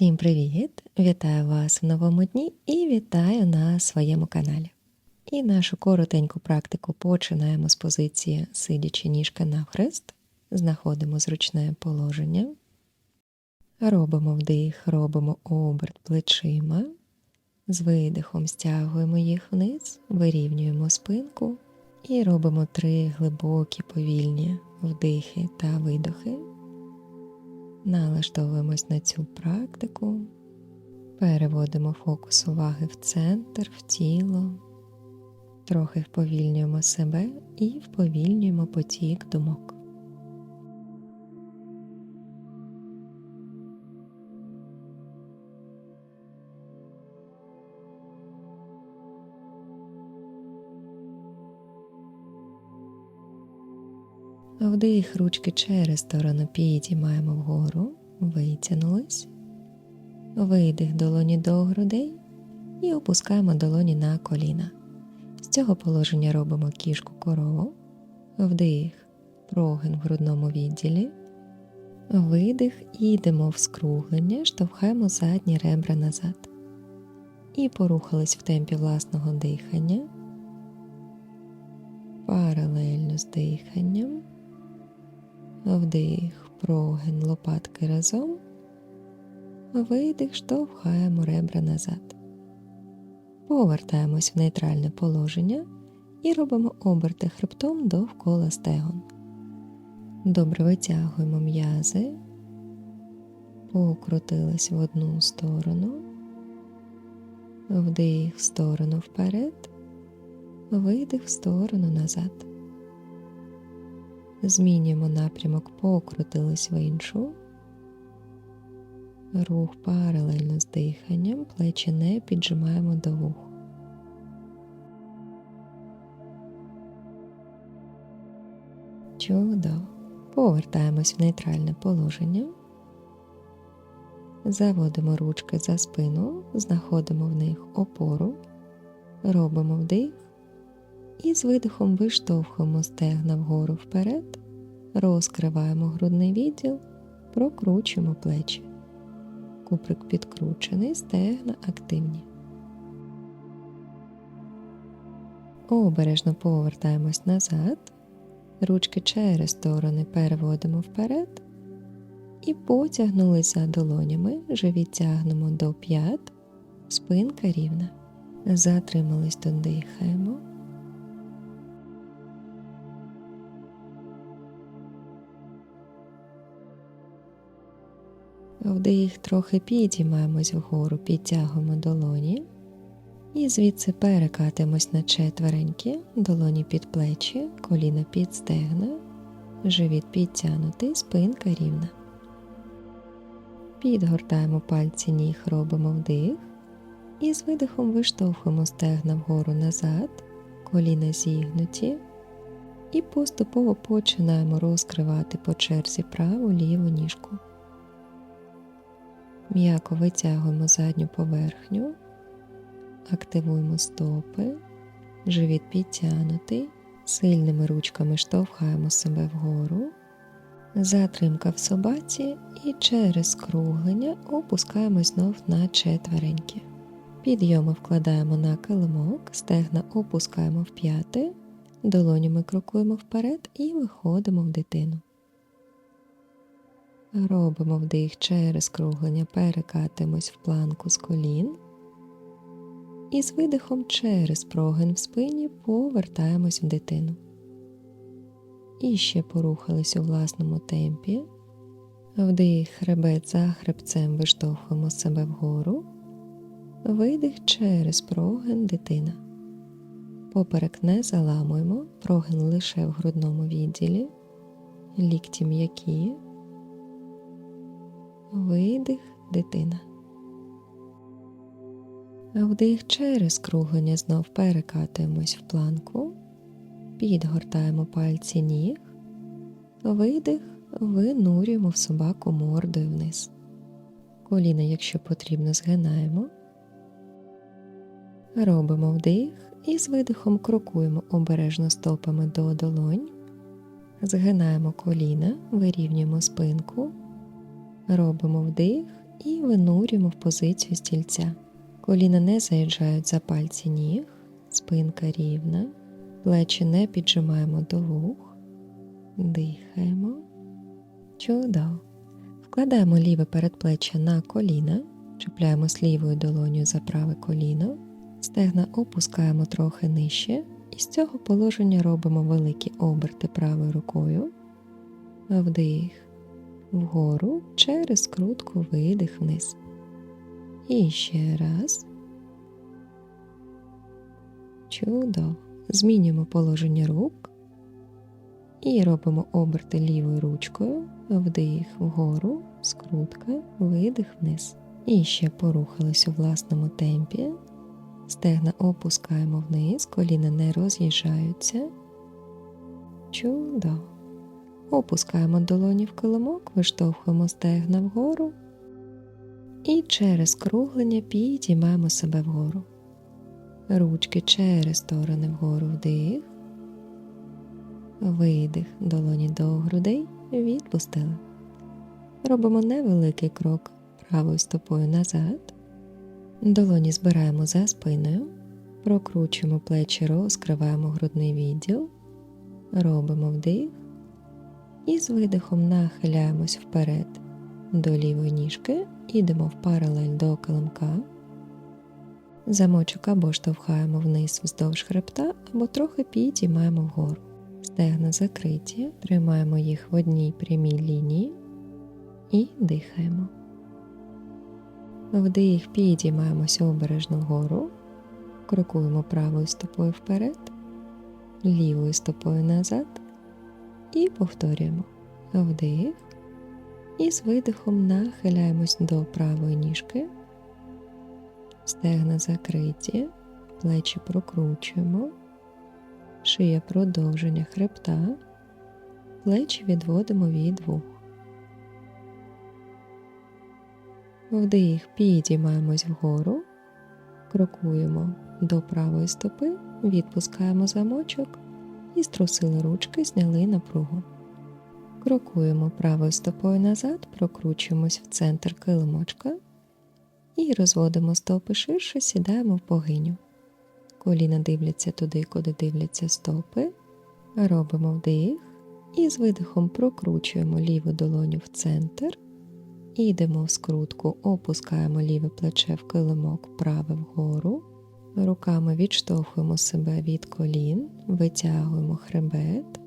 Всім привіт! Вітаю вас в новому дні і вітаю на своєму каналі. І нашу коротеньку практику починаємо з позиції сидячи ніжка навхрест, знаходимо зручне положення, робимо вдих, робимо оберт плечима, з видихом стягуємо їх вниз, вирівнюємо спинку і робимо три глибокі повільні вдихи та видохи. Налаштовуємось на цю практику, переводимо фокус уваги в центр, в тіло, трохи вповільнюємо себе і вповільнюємо потік думок. Вдих ручки через сторону підіймаємо вгору, витягнулись, видих долоні до грудей і опускаємо долоні на коліна. З цього положення робимо кішку корову, вдих, прогин в грудному відділі, видих. І йдемо в скруглення, штовхаємо задні ребра назад. І порухались в темпі власного дихання, паралельно з диханням. Вдих, прогин лопатки разом, видих, штовхаємо ребра назад. Повертаємось в нейтральне положення і робимо оберти хребтом довкола стегон. Добре витягуємо м'язи, покрутились в одну сторону, вдих в сторону вперед, видих в сторону назад. Змінюємо напрямок, покрутились в іншу. Рух паралельно з диханням, плечі не піджимаємо до вух. Чудово. Повертаємось в нейтральне положення. Заводимо ручки за спину, знаходимо в них опору, робимо вдих і з видихом виштовхуємо стегна вгору вперед, розкриваємо грудний відділ, прокручуємо плечі. Куприк підкручений, стегна активні. Обережно повертаємось назад, ручки через сторони переводимо вперед і потягнулися долонями, живіт тягнемо до п'ят, спинка рівна. Затримались, тут Вдих трохи підіймаємось вгору, підтягуємо долоні. І звідси перекатимось на четвереньки, долоні під плечі, коліна під стегна, живіт підтягнутий, спинка рівна. Підгортаємо пальці ніг, робимо вдих. І з видихом виштовхуємо стегна вгору назад, коліна зігнуті. І поступово починаємо розкривати по черзі праву ліву ніжку. М'яко витягуємо задню поверхню, активуємо стопи, живіт підтягнутий, сильними ручками штовхаємо себе вгору, затримка в собаці і через скруглення опускаємо знов на четвереньки. Підйоми вкладаємо на килимок, стегна опускаємо в п'яти, долонями крокуємо вперед і виходимо в дитину. Робимо вдих через круглення, перекатимось в планку з колін. І з видихом через прогин в спині повертаємось в дитину. І ще порухались у власному темпі. Вдих хребет за хребцем виштовхуємо себе вгору, видих через прогин дитина. Поперек не заламуємо, прогин лише в грудному відділі, лікті м'які видих дитина. Вдих через круглення знов перекатуємось в планку, підгортаємо пальці ніг, видих, винурюємо в собаку мордою вниз. Коліна, якщо потрібно, згинаємо. Робимо вдих і з видихом крокуємо обережно стопами до долонь, згинаємо коліна, вирівнюємо спинку, Робимо вдих і винурюємо в позицію стільця. Коліна не заїжджають за пальці ніг, спинка рівна, плечі не піджимаємо до вух, дихаємо. Чудово. Вкладаємо ліве передплеччя на коліна, чіпляємось лівою долоню за праве коліно, стегна опускаємо трохи нижче, і з цього положення робимо великі оберти правою рукою, вдих, вгору, через скрутку видих вниз. І ще раз. Чудово. Змінюємо положення рук і робимо оберти лівою ручкою, вдих вгору, скрутка, видих вниз. І ще порухались у власному темпі. Стегна опускаємо вниз, коліна не роз'їжджаються. Чудово. Опускаємо долоні в килимок, виштовхуємо стегна вгору. І через круглення підіймаємо себе вгору. Ручки через сторони вгору вдих. Видих, долоні до грудей, відпустили. Робимо невеликий крок правою стопою назад. Долоні збираємо за спиною, прокручуємо плечі, розкриваємо грудний відділ, робимо вдих і з видихом нахиляємось вперед до лівої ніжки, ідемо в паралель до килимка. Замочок або штовхаємо вниз вздовж хребта, або трохи підіймаємо вгору. Стегна закриті, тримаємо їх в одній прямій лінії і дихаємо. Вдих, підіймаємося обережно вгору, крокуємо правою стопою вперед, лівою стопою назад і повторюємо. Вдих. І з видихом нахиляємось до правої ніжки, стегна закриті, плечі прокручуємо, шия продовження хребта, плечі відводимо від вух. Вдих, підіймаємось вгору, крокуємо до правої стопи, відпускаємо замочок і струсили ручки, зняли напругу. Крокуємо правою стопою назад, прокручуємось в центр килимочка і розводимо стопи ширше, сідаємо в богиню. Коліна дивляться туди, куди дивляться стопи. Робимо вдих і з видихом прокручуємо ліву долоню в центр. Ідемо в скрутку, опускаємо ліве плече в килимок, праве вгору. Руками відштовхуємо себе від колін, витягуємо хребет.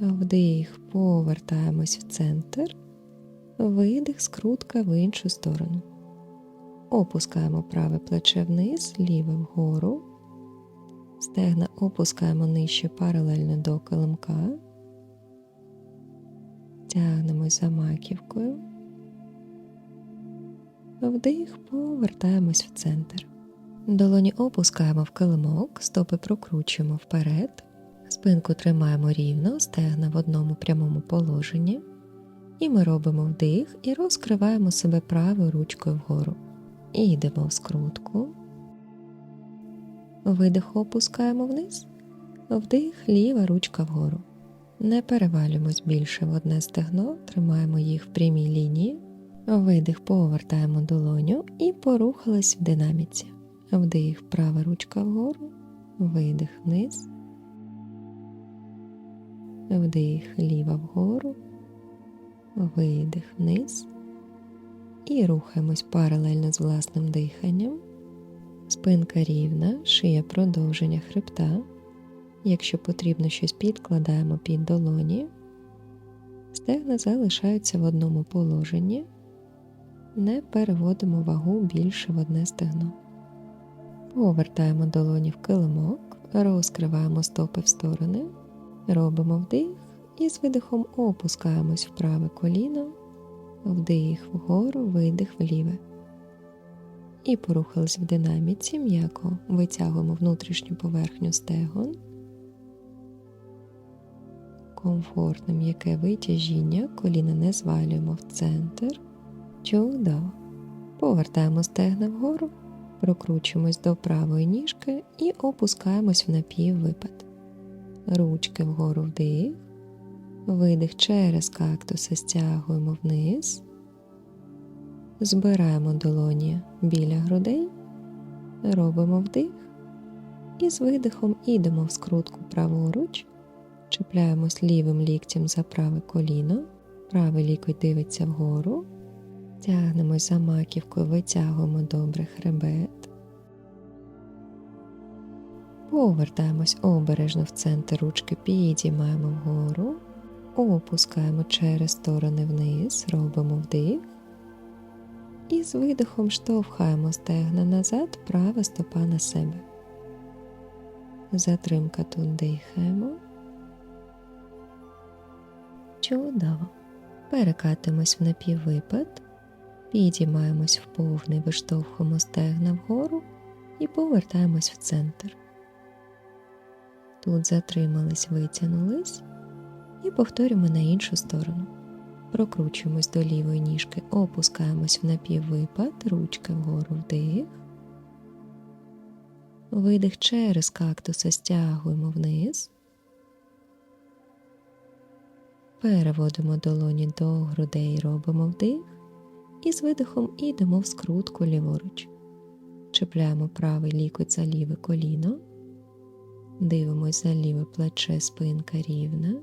Вдих, повертаємось в центр, видих, скрутка в іншу сторону. Опускаємо праве плече вниз, ліве вгору, стегна опускаємо нижче паралельно до килимка, тягнемось за маківкою, вдих, повертаємось в центр. Долоні опускаємо в килимок, стопи прокручуємо вперед. Спинку тримаємо рівно, стегна в одному прямому положенні, і ми робимо вдих і розкриваємо себе правою ручкою вгору. І йдемо в скрутку. Видих опускаємо вниз, вдих, ліва ручка вгору. Не перевалюємось більше в одне стегно, тримаємо їх в прямій лінії, видих, повертаємо долоню і порухались в динаміці. Вдих, права ручка вгору, видих вниз. Вдих ліва вгору, видих вниз і рухаємось паралельно з власним диханням. Спинка рівна, шия продовження хребта. Якщо потрібно щось підкладаємо під долоні, стегна залишаються в одному положенні, не переводимо вагу більше в одне стегно. Повертаємо долоні в килимок, розкриваємо стопи в сторони. Робимо вдих і з видихом опускаємось в праве коліно, вдих вгору, видих вліве. І порухались в динаміці, м'яко витягуємо внутрішню поверхню стегон, комфортне м'яке витяжіння, коліна не звалюємо в центр. Чудово. Повертаємо стегна вгору, прокручуємось до правої ніжки і опускаємось в напіввипад. Ручки вгору вдих, видих через кактуси стягуємо вниз, Збираємо долоні біля грудей, робимо вдих. І з видихом ідемо в скрутку праворуч, чіпляємось лівим ліктем за праве коліно, правий лікоть дивиться вгору, тягнемось за маківкою, витягуємо добре хребет. Повертаємось обережно в центр ручки, підіймаємо вгору, опускаємо через сторони вниз, робимо вдих. І з видихом штовхаємо стегна назад, права стопа на себе. Затримка тут дихаємо. Чудово. Перекатимось в напіввипад, підіймаємось в повний, виштовхуємо стегна вгору і повертаємось в центр. Тут затримались, витягнулись і повторюємо на іншу сторону. Прокручуємось до лівої ніжки, опускаємось в напіввипад, ручки вгору вдих. Видих через кактуса стягуємо вниз. Переводимо долоні до грудей, робимо вдих. І з видихом ідемо в скрутку ліворуч. Чіпляємо правий лікоть за ліве коліно. Дивимось за ліве плече, спинка рівна.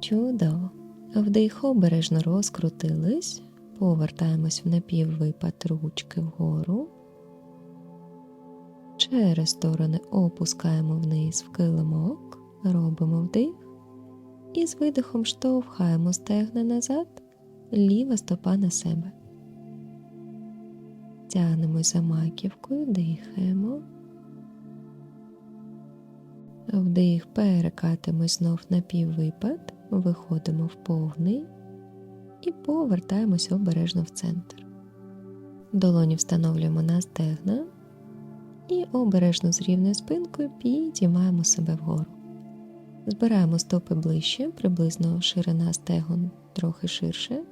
Чудово. Вдих обережно розкрутились, повертаємось в напіввипад ручки вгору. Через сторони опускаємо вниз в килимок, робимо вдих і з видихом штовхаємо стегна назад, ліва стопа на себе. Тягнемось за маківкою, дихаємо. Вдих, перекатимось знов на піввипад, виходимо в повний і повертаємось обережно в центр. Долоні встановлюємо на стегна і обережно з рівною спинкою підіймаємо себе вгору. Збираємо стопи ближче, приблизно ширина стегон трохи ширше.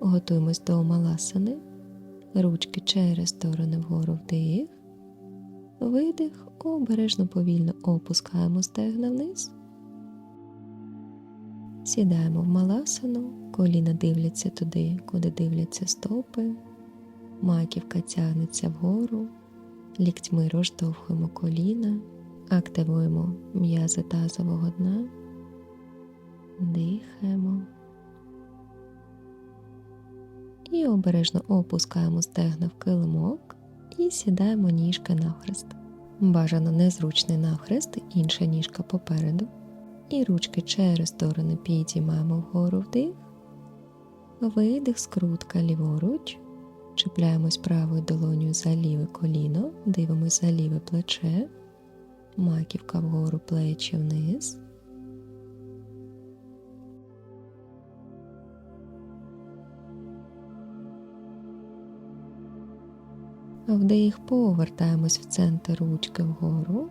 Готуємось до маласани, ручки через сторони вгору вдих, видих, обережно повільно опускаємо стегна вниз. Сідаємо в маласану, коліна дивляться туди, куди дивляться стопи, маківка тягнеться вгору, ліктьми розштовхуємо коліна, активуємо м'язи тазового дна, дихаємо. І обережно опускаємо стегна в килимок і сідаємо ніжки навхрест. Бажано незручний навхрест, інша ніжка попереду. І ручки через сторони підіймаємо вгору вдих, видих, скрутка ліворуч, чіпляємось правою долоню за ліве коліно, дивимось за ліве плече, маківка вгору плечі вниз. Вдих повертаємось в центр ручки вгору.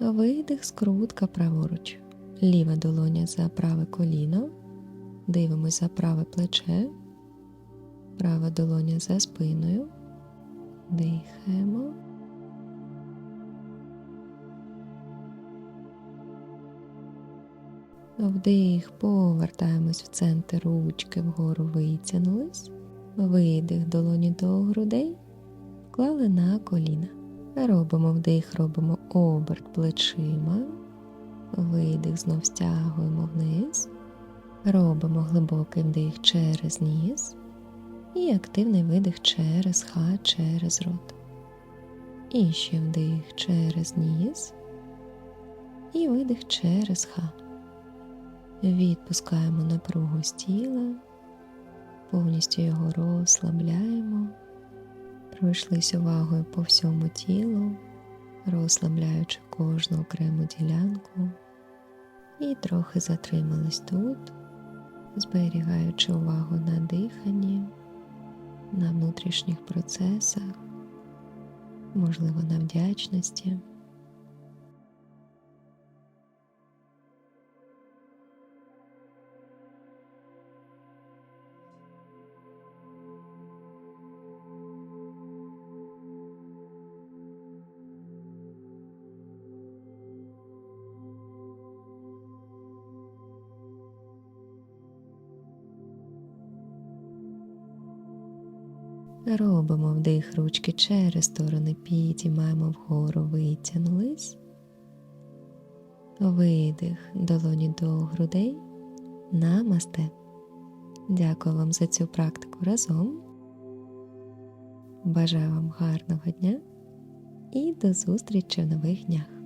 Видих, скрутка праворуч. Ліва долоня за праве коліно. Дивимось за праве плече. Права долоня за спиною. Дихаємо. Вдих, повертаємось в центр ручки вгору витягнулись. Видих долоні до грудей, вклали на коліна. Робимо вдих, робимо оберт плечима, видих, знов стягуємо вниз, робимо глибокий вдих через ніс і активний видих через ха, через рот. І ще вдих через ніс і видих через ха. Відпускаємо напругу з тіла, повністю його розслабляємо пройшлись увагою по всьому тілу, розслабляючи кожну окрему ділянку, і трохи затримались тут, зберігаючи увагу на диханні, на внутрішніх процесах, можливо, на вдячності. Робимо вдих ручки через сторони, підіймаємо вгору, витягнулись. Видих долоні до грудей. Намасте. Дякую вам за цю практику разом. Бажаю вам гарного дня і до зустрічі в нових днях.